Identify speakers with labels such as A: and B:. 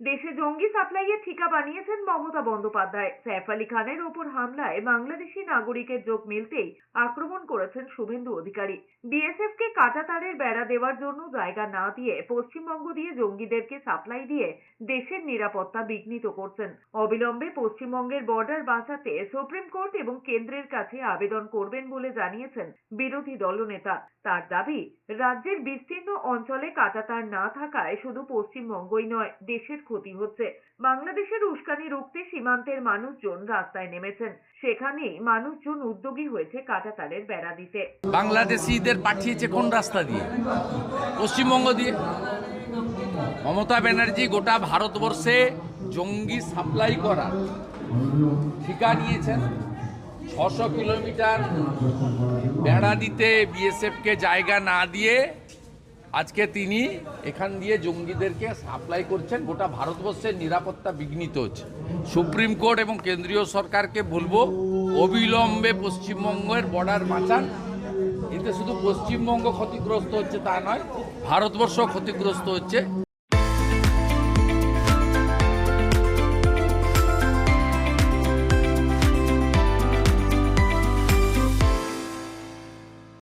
A: দেশে জঙ্গি সাপ্লাইয়ের ঠিকা বানিয়েছেন মমতা বন্দ্যোপাধ্যায়। সৈফ আলী খানের ওপর হামলায় বাংলাদেশি নাগরিকের যোগ মিলতেই আক্রমণ করেছেন শুভেন্দু অধিকারী। বিএসএফ কে কাটাতারের বেড়া দেওয়ার জন্য জায়গা না দিয়ে পশ্চিমবঙ্গ দিয়ে জঙ্গিদেরকে সাপ্লাই দিয়ে দেশের নিরাপত্তা বিঘ্নিত করছেন। অবিলম্বে পশ্চিমবঙ্গের বর্ডার বাঁচাতে সুপ্রিম কোর্ট এবং কেন্দ্রের কাছে আবেদন করবেন বলে জানিয়েছেন বিরোধী দলনেতা। তার দাবি, রাজ্যের বিস্তীর্ণ অঞ্চলে কাটাতার না থাকায় শুধু পশ্চিমবঙ্গই নয়, দেশের ক্ষতি হচ্ছে। বাংলাদেশের উস্কানি রুখতে সীমান্তের মানুষজন রাস্তায় নেমেছেন। সেখানেই মানুষজন উদ্যোগী হয়েছে কাটাতারের বেড়া দিতে।
B: বাংলাদেশিদের পাঠিয়েছে কোন রাস্তা দিয়ে? পশ্চিমবঙ্গ দিয়ে। মমতা ব্যানার্জি গোটা ভারতবর্ষে জঙ্গি সাপ্লাই করা ঠিকা নিয়েছেন। ছশো কিলোমিটার বেড়া দিতে বিএসএফকে জায়গা না দিয়ে আজকে তিনি এখান দিয়ে জঙ্গিদেরকে সাপ্লাই করছেন। গোটা ভারতবর্ষের নিরাপত্তা বিঘ্নিত হচ্ছে। সুপ্রিম কোর্ট এবং কেন্দ্রীয় সরকারকে বলব, অবিলম্বে পশ্চিমবঙ্গের বর্ডার বাঁচান। এতে শুধু পশ্চিমবঙ্গ ক্ষতিগ্রস্ত হচ্ছে তা নয় ভারতবর্ষ ক্ষতিগ্রস্ত হচ্ছে।